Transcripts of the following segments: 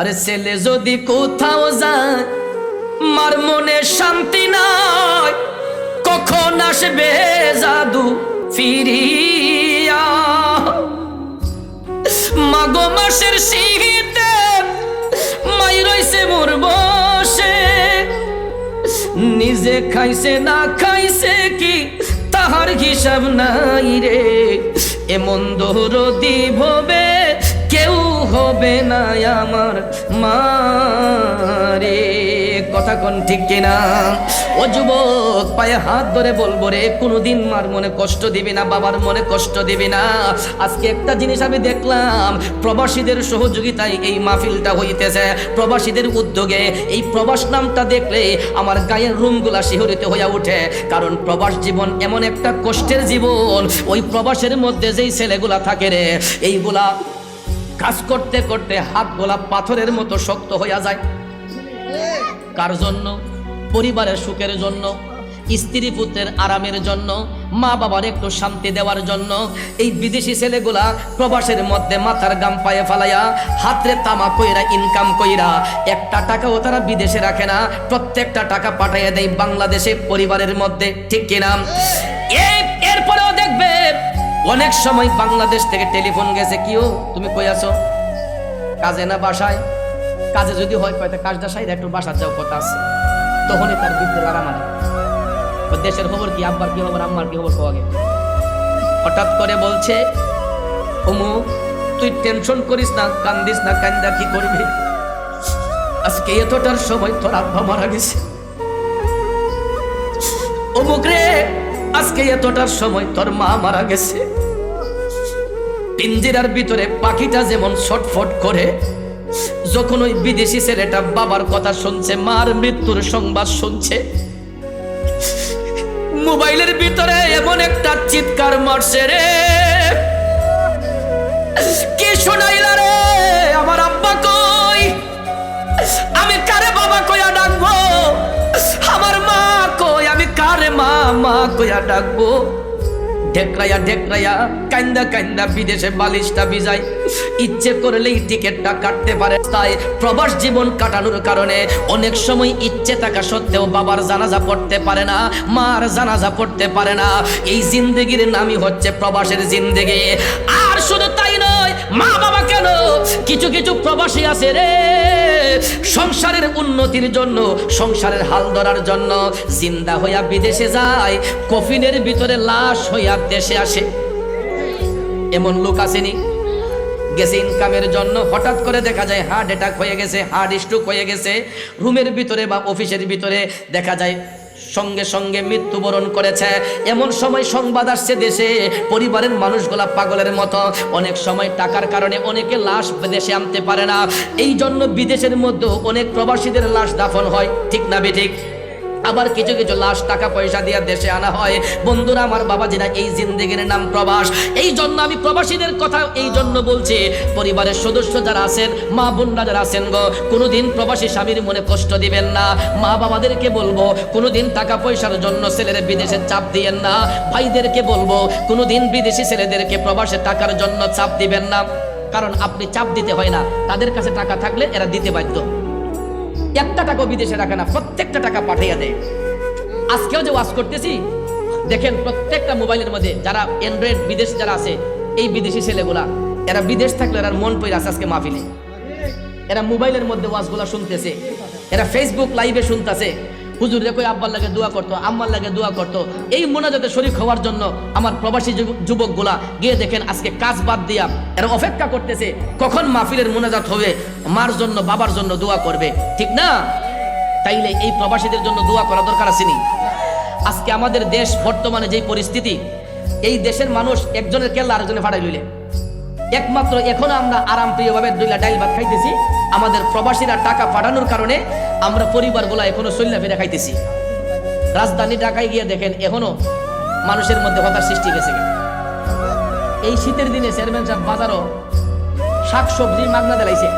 আরে ছেলে যদি কোথাও যায়, মার মনে শান্তি নাই, কখন আসবে জাদু ফিরিয়া? মাগো মাসের শীতে মাই রইছে মোর বসে, নিজে খাইছে না খাইছে কি, তাহার হিসাব নাই রে, এমন দৌড়দি ভবে কেউ হবে না আমার মারে কথা কোন ঠিক কিনা? ও যুবক, পায়ে হাত ধরে বলব রে, কোনোদিন মার মনে কষ্ট দিবি না, বাবার মনে কষ্ট দিবি না। আজকে একটা জিনিস আমি দেখলাম, প্রবাসীদের সহযোগিতায় এই মাহফিলটা হইতেছে। প্রবাসীদের উদ্যোগে এই প্রবাস নামটা দেখলে আমার গায়ের রুমগুলা শিহরিত হইয়া উঠে। কারণ প্রবাস জীবন এমন একটা কষ্টের জীবন, ওই প্রবাসের মধ্যে যেই ছেলেগুলা থাকে রে, এইগুলা কাজ করতে করতে হাতগুলা পাথরের মতো শক্ত হইয়া যায়। কার জন্য? পরিবারের সুখের জন্য, স্ত্রী পুত্রের আরামের জন্য, মা বাবার একটু শান্তি দেওয়ার জন্য। এই বিদেশি ছেলেগুলা প্রবাসের মধ্যে মাথার গাম পায়ে ফালাইয়া হাতে তামা কইরা ইনকাম কইরা একটা টাকাও তারা বিদেশে রাখে না, প্রত্যেকটা টাকা পাঠাইয়া দেয় বাংলাদেশে পরিবারের মধ্যে। ঠিক কিনা? এরপরেও দেখবে অনেক সময় বাংলাদেশ থেকে টেলিফোন গেছে কিও তুমি কই আছো? কাজে না বাসায়? কাজে যদি হয় কয়টা কাজটা সাইড একটু বাসার যাও, কথা আছে। তখনই তার বিদ্যুৎ মানে দেশের খবর কি? আব্বার কি খবর, আম্মার কি খবর কোয়াগে হঠাৎ করে বলছে অমু তুই টেনশন করিস না, কান্দিস না, কান্দা কি করবি? আজকে এতটার সময় তোর আব্বা মারা গেছে। অমুক রে, আজকে এতটার সময় তোর মা মারা গেছে। পিঞ্জিরার ভিতরে পাখিটা যেমন ছটফট করে, যখন ওই বিদেশি ছেলেটা বাবার কথা শুনছে, মার মৃত্যুর সংবাদ শুনছে, মোবাইলের ভিতরে এমন একটা চিৎকার মারছে রে। কি শোনাইলা রে? আমার আব্বা কই? আমি কারে বাবা কইয়া ডাকবো? আমার মা কই? আমি কারে মা মা কইয়া ডাকবো? ঢেকরাইয়া ঢেকরাইয়া কান্দা কান্দা বিদেশে বালিশটা বিজাই ইচ্ছে করলেই টিকিটটা কাটতে পারে তাই প্রবাস জীবন কাটানোর কারণে অনেক সময় ইচ্ছে থাকা সত্ত্বেও বাবার জানাজা পড়তে পারে না, মার জানাজা পড়তে পারে না। এই জিন্দগির নামই হচ্ছে প্রবাসের জিন্দগি। আর শুধু তাই নয় মা বাবা কেন? কিছু কিছু প্রবাসী আছে রে। সংসারের উন্নতির জন্য, সংসারের হাল ধরার জন্য জিন্দা হইয়া বিদেশে যায়, কফিনের ভিতরে লাশ হইয়া দেশে আসে। এমন লোক আসেনি। গেছে ইনকামের জন্য, হঠাৎ করে দেখা যায় হার্ট অ্যাটাক হয়ে গেছে, হার্ট স্ট্রোক হয়ে গেছে। রুমের ভিতরে বা অফিসের ভিতরে দেখা যায় সঙ্গে সঙ্গে মৃত্যুবরণ করেছে। এমন সময় সংবাদ আসছে দেশে, পরিবারের মানুষগুলা পাগলের মতো। অনেক সময় টাকার কারণে অনেকে লাশ দেশে আনতে পারে না। এই জন্য বিদেশের মধ্যে অনেক প্রবাসীদের লাশ দাফন হয়। ঠিক না বেঠিক আবার কিছু কিছু লাশ টাকা পয়সা দিয়ে দেশে আনা হয়। বন্ধুরা, আমার বাবা বাবাজিরা, এই জিন্দেগির নাম প্রবাস। এই জন্য আমি প্রবাসীদের কথা এই জন্য বলছি, পরিবারের সদস্য যারা আছেন, মা বোনরা যারা আছেন গো, কোনোদিন প্রবাসী স্বামীর মনে কষ্ট দিবেন না। মা বাবাদেরকে বলব, কোনোদিন টাকা পয়সার জন্য ছেলেরা বিদেশে চাপ দিয়েন না। ভাইদেরকে বলব, কোনোদিন বিদেশি ছেলেদেরকে প্রবাসে টাকার জন্য চাপ দিবেন না। কারণ আপনি চাপ দিতে হয় না। তাদের কাছে টাকা থাকলে এরা দিতে বাধ্য। একটা টাকা বিদেশে রাখে না, প্রত্যেকটা টাকা পাঠাইয়া দেয়। আজকেও যে ওয়াশ করতেছি, দেখেন প্রত্যেকটা মোবাইলের মধ্যে যারা অ্যান্ড্রয়েড বিদেশ যারা আছে, এই বিদেশি ছেলেগুলা, এরা বিদেশ থাকলে এরা মন পড়ে আছে আজকে মাহফিলে। এরা মোবাইলের মধ্যে ওয়াজগুলা শুনতেছে, এরা ফেসবুক লাইভে শুনতেছে হুজুর দেখো আব্বার লাগে দোয়া করতো, আম্মার লাগে দোয়া করতো। এই মোনাজাতে শরীর হওয়ার জন্য আমার প্রবাসী যুব- যুবকগুলা গিয়ে দেখেন, আজকে কাজ বাদ দিয়া এরা অপেক্ষা করতেছে, কখন মাহফিলের মোনাজাত হবে? মার জন্য, বাবার জন্য দোয়া করবে। ঠিক না? তাইলে এই প্রবাসীদের জন্য দোয়া করা দরকার আসেনি আজকে আমাদের দেশ বর্তমানে যেই পরিস্থিতি, এই দেশের মানুষ একজনের কেল্লা আরেকজনে ফাটাই লইলে। একমাত্র এখন আমরা আরাম প্রিয়ভাবে দুইলা ডাইল ভাত খাইতেছি। আমাদের প্রবাসীরা টাকা পাঠানোর কারণে আমরা পরিবারগুলো এখনও সল্লা ফিরে খাইতেছি। রাজধানী ঢাকায় গিয়ে দেখেন এখনও মানুষের মধ্যে হতার সৃষ্টি গেছে এই শীতের দিনে চেয়ারম্যান সাহেব বাজারও শাক সবজি মাগনা দেলাইছে।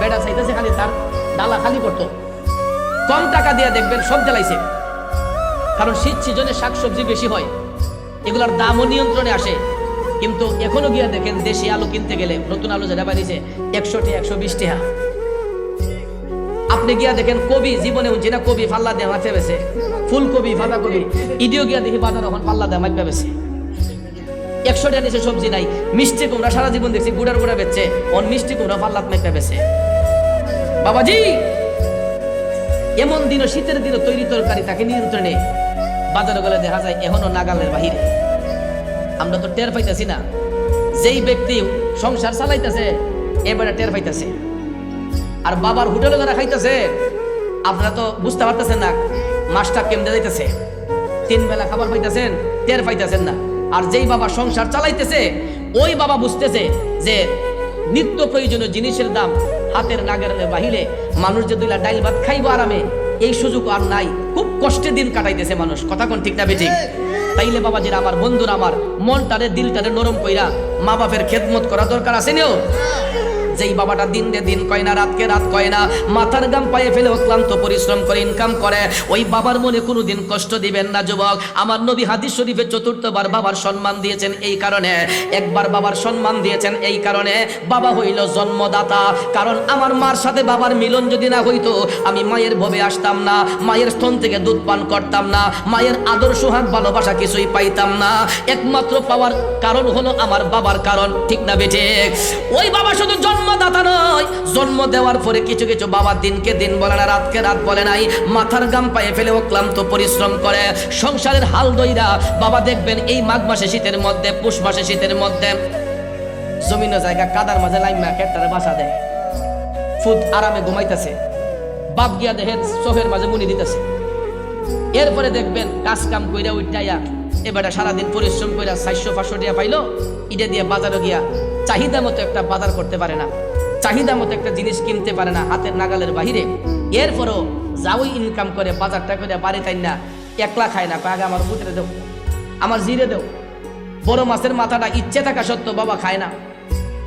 বেড়া চাইতেছে খালি তার ডালা খালি করতো। কম টাকা দিয়ে দেখবেন সব জ্বালাইছে কারণ শীত সিজনে শাক সবজি বেশি হয়। এগুলোর দামও নিয়ন্ত্রণে আসে। কিন্তু এখনও গিয়া দেখেন দেশি আলু কিনতে গেলে নতুন আলু যেটা বাড়িছে একশোটি, একশো বিশ টাকা আপনি গিয়া দেখেন কবি জীবনে উঠছে না কবি ফাল্লা দেওয়া মাইপে বেছে। ফুলকবি ফাঁকা কবি, ইডিও গিয়া দেখি বাজার এখন পাল্লা দেওয়া মাইপে বেছে। একশো টাকা নিচে সবজি নাই, মিষ্টি কুমড়া সারা জীবন দেখছি গুড়ার গুড়া বেচছে, অন মিষ্টি কুমড়া পাল্লাত মাইপে বেছে। বাবাজি, এমন দিন শীতের দিনে তৈরি তরকারি তাকে নিয়ন্ত্রণে বাজারে গেলে দেখা যায় এখনও নাগালের বাহিরে। আমরা তো টের পাইতেছি না, যেই ব্যক্তি সংসার চালাইতেছে, এবারে টের পাইতেছে। আর বাবার হোটেলে যারা খাইতেছে, আপনারা তো বুঝতে পারতেছেন না মাছটা কেমনে যাইতেছে। তিন বেলা খাবার পাইতেছেন, টের পাইতেছেন না। আর যেই বাবা সংসার চালাইতেছে, ওই বাবা বুঝতেছে যে নিত্য প্রয়োজনীয় জিনিসের দাম হাতের নাগের বাহিরে মানুষ যে দুইলা ডাইল ভাত খাইব আরামে, এই সুযোগ আর নাই। খুব কষ্টে দিন কাটাইতেছে মানুষ। কথা কোন ঠিক না বেঠিক তাইলে বাবাজির আমার, বন্ধুরা আমার, মনটারে, দিলটারে নরম কইরা মা বাপের খেদমত করা দরকার আছে নিও? যেই বাবাটা দিন রে দিন কয় না, রাতকে রাত কয় না, মাথার গাম পায়ে ফেলে অক্লান্ত পরিশ্রম করে ইনকাম করে, ওই বাবার মনে কোনো দিন কষ্ট দিবেন না যুবক। আমার নবী হাদিস শরীফে চতুর্থবার বাবার সম্মান দিয়েছেন এই কারণে। একবার বাবার সম্মান দিয়েছেন এই কারণে। বাবা হইল জন্মদাতা। কারণ আমার মার সাথে বাবার মিলন যদি না হইতো, আমি মায়ের ভবে আসতাম না, মায়ের স্তন থেকে দুধ পান করতাম না, মায়ের আদর সোহাগ ভালোবাসা কিছুই পাইতাম না। একমাত্র পাওয়ার কারণ হলো আমার বাবার কারণ, ঠিক না বেঠে ওই বাবা শুধু জন্মদাতা নয়। জন্ম দেওয়ার পরে কিছু কিছু বাবা দিনকে দিন বলে না, রাতকে রাত বলে নাই। মাথার গাম পায়ে ফেলে ও ক্লান্ত পরিশ্রম করে। সংসারের হাল দইরা বাবা দেখবেন এই মাঘ মাসে শীতের মধ্যে, পুষ মাসে শীতের মধ্যে জমিন জায়গা কাদার মাঝে লাইমা খেটারে বাসা দেয়। ফুট আরামে ঘুমাইতেছে। বাপ গিয়া দেখেন চোখের মাঝে মুনি দিতেছে। এরপরে দেখবেন কাজ কাম কইরা উঠাইয়া এবারে সারাদিন পরিশ্রম কইরা চারশো পাঁচশো টাকা পাইলো, ইটা দিয়ে বাজারে গিয়া চাহিদা মতো একটা বাজার করতে পারে না, চাহিদা মতো একটা জিনিস কিনতে পারে না হাতের নাগালের বাহিরে। এরপরও যাওই ইনকাম করে, বাজারটা করে, বাড়ি তাই না, একলা খায় না, কয়, আগে আমার পুত্রে দেও, আমার জিরে দেও। বড় মাছের মাথাটা ইচ্ছে থাকা সত্ত্বেও বাবা খায় না।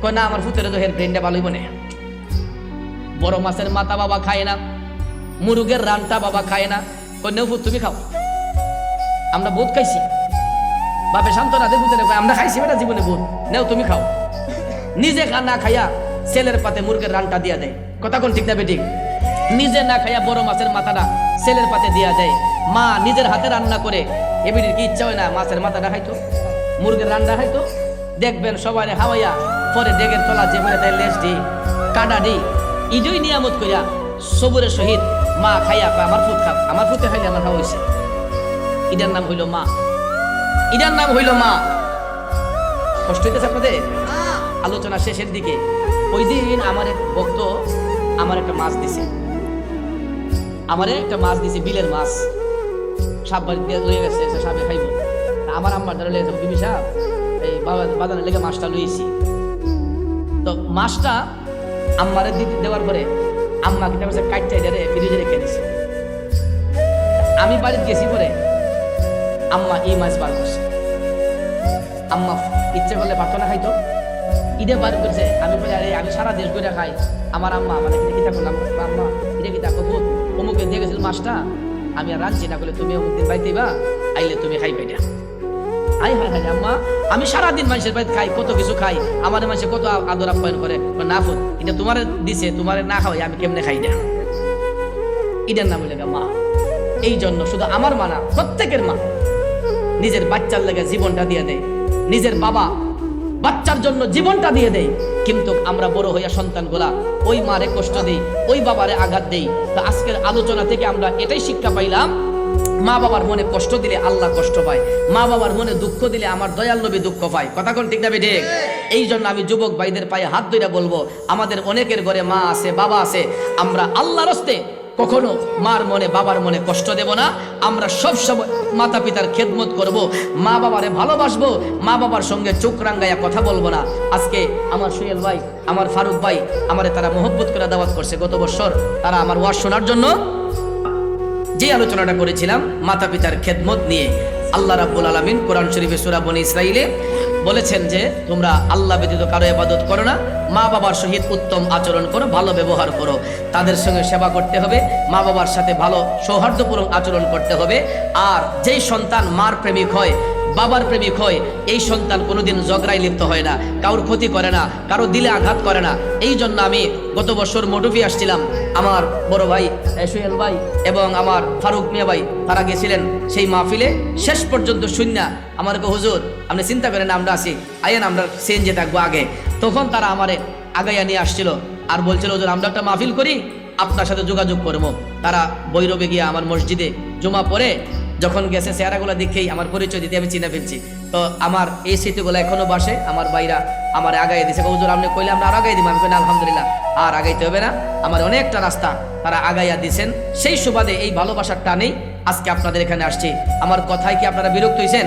কয়, না, আমার পুত্রে তো হের ব্রেনটা ভালোই বনে বড় মাছের মাথা বাবা খায় না, মুরুগের রানটা বাবা খায় না। কই নেও তুমি খাও। আমরা বোধ খাইছি। বাপে শান্ত রাধে বুঝে কয়, আমরা খাইছি বেটা, জীবনে বোধ নেও, তুমি খাও। নিজে না খাইয়া ছেলের পাতে মুরগের রানটা দিয়া দেয়। কথা কোন ঠিক না বেঠিক? নিজে না খাইয়া বড় মাছের মাথাটা ছেলের পাতে দিয়া যায় মা নিজের হাতে রান্না করে এবিটির কি ইচ্ছা হয় না মাছের মাথাটা খাইতো? মুরগের রান্না খাইতো? দেখবেন সবাই হাওয়াইয়া পরে ডেগের তলা যে বলে দেয় লেজ দি কাটা দি ইজই নিয়ামত কইয়া সবুরের সহিত মা খাইয়া আমার ফুট খাব আমার ফুটে খাইলে আমার খাওয়া হয়েছে ইটার নাম হইল মা। ইটার নাম হইল মা। কষ্ট হইতেছে আপনাদের? আলোচনা শেষের দিকে ওই দিন আমার এক ভক্ত আমার একটা মাছ দিছে। আমারে একটা মাছ দিছে, বিলের মাছ। সাপ বাড়ি লয়ে গেছে সাপে খাইব। আমার আম্মার দ্বারা লেগে যাব বিবি এই বাবা বাজারে লেগে মাছটা লইছি তো মাছটা আম্মারে দিতে দেওয়ার পরে আম্মা কিনা করছে কাটটাই ধরে ফ্রিজে রেখে দিছে। আমি বাড়িতে গেছি পরে আম্মা এই মাছ বার করছে। আম্মা ইচ্ছে করলে পারতো না খাইতো। ঈদে বার করছে, আমি বলি আমি সারা দেশ ঘুরে খাই। আমার আম্মা মানে কিতা করলাম আম্মা, এটা কিতা কবু অমুকে দিয়ে গেছিল মাছটা। আমি আর রাঁধছি না করলে তুমি অমুক দিন বাড়িতে বা আইলে তুমি খাই পেটা আই হাই হাই, আম্মা, আমি সারাদিন মানুষের বাড়িতে খাই, কত কিছু খাই আমার মানুষে কত আদর আপ্যায়ন করে। না ফুট এটা তোমার দিছে, তোমার না খাওয়াই, আমি কেমনে খাই না এটার নাম হইলে মা। এই জন্য শুধু আমার মা না, প্রত্যেকের মা নিজের বাচ্চার লেগে জীবনটা দিয়ে দেয়। নিজের বাবা বাচ্চার জন্য জীবনটা দিয়ে দেয় কিন্তু আমরা বড় হইয়া সন্তানগুলা ওই মারে কষ্ট দেই, ওই বাবারে আঘাত দেই। তো আজকের আলোচনা থেকে আমরা এটাই শিক্ষা পাইলাম, মা বাবার মনে কষ্ট দিলে আল্লাহ কষ্ট পায়, মা বাবার মনে দুঃখ দিলে আমার দয়াল নবী দুঃখ পায়। কথা কোন ঠিক না বেঠে এই জন্য আমি যুবক ভাইদের পায়ে হাত ধরে বলব, আমাদের অনেকের ঘরে মা আছে, বাবা আছে, আমরা আল্লাহর হস্তে কখনো মার মনে, বাবার মনে কষ্ট দেব না। আমরা সব সময় মাতা পিতার খেদমত করব মা বাবারে ভালোবাসবো মা বাবার সঙ্গে চোখ রাঙ্গাইয়া কথা বলব না। আজকে আমার সুয়েল ভাই, আমার ফারুক ভাই, আমারে তারা মোহব্বত করে দাওয়াত করছে। গত বছর তারা আমার ওয়াজ শোনার জন্য যে আলোচনাটা করেছিলাম মাতা পিতার খেদমত নিয়ে। আল্লাহ রাব্বুল আলামিন কোরআন শরীফে সূরা বনী ইসরাইলে বলেছেন যে, তোমরা আল্লাহ ব্যতীত কারও আবাদত করো না মা বাবার সহিত উত্তম আচরণ করো, ভালো ব্যবহার করো। তাদের সঙ্গে সেবা করতে হবে মা বাবার সাথে ভালো সৌহার্দ্যপূর্ণ আচরণ করতে হবে। আর যেই সন্তান মার প্রেমিক হয় বাবার প্রেমিক হয় এই সন্তান কোনোদিন ঝগড়ায় লিপ্ত হয় না কারোর ক্ষতি করে না কারও দিলে আঘাত করে না। এই জন্য আমি গত বছর মডুফি আসছিলাম। আমার বড় ভাই এ, সোহেল ভাই এবং আমার ফারুক মিয়া ভাই তারা গেছিলেন সেই মাহফিলে। শেষ পর্যন্ত শূন্য আমার হুজুর আপনি চিন্তা করেন আমরা আছি। আইয়েন আমরা সিএনজি থাকব আগে। তখন তারা আমারে আগাইয়া নিয়ে আসছিল আর বলছিল হুজুর আমরা একটা মাহফিল করি আপনার সাথে যোগাযোগ করব। তারা বৈরবে গিয়ে আমার মসজিদে জমা পড়ে যখন গেছে চেহারাগুলো দেখেই আমার পরিচয় দিতে আমি চিনে ফেলছি। তো আমার এই স্মৃতিগুলো এখনও বাসে, আমার বাইরা আমার আগাই দিছে। হুজুর, আপনি কইলে আমরা আর আগাই দিব। আমি কিনা আলহামদুলিল্লাহ, আর আগাইতে হবে না। আমার অনেকটা রাস্তা তারা আগাইয়া দিছেন। সেই সুবাদে এই ভালোবাসার টানেই আজকে আপনাদের এখানে আসছি। আমার কথায় কি আপনারা বিরক্ত হয়েছেন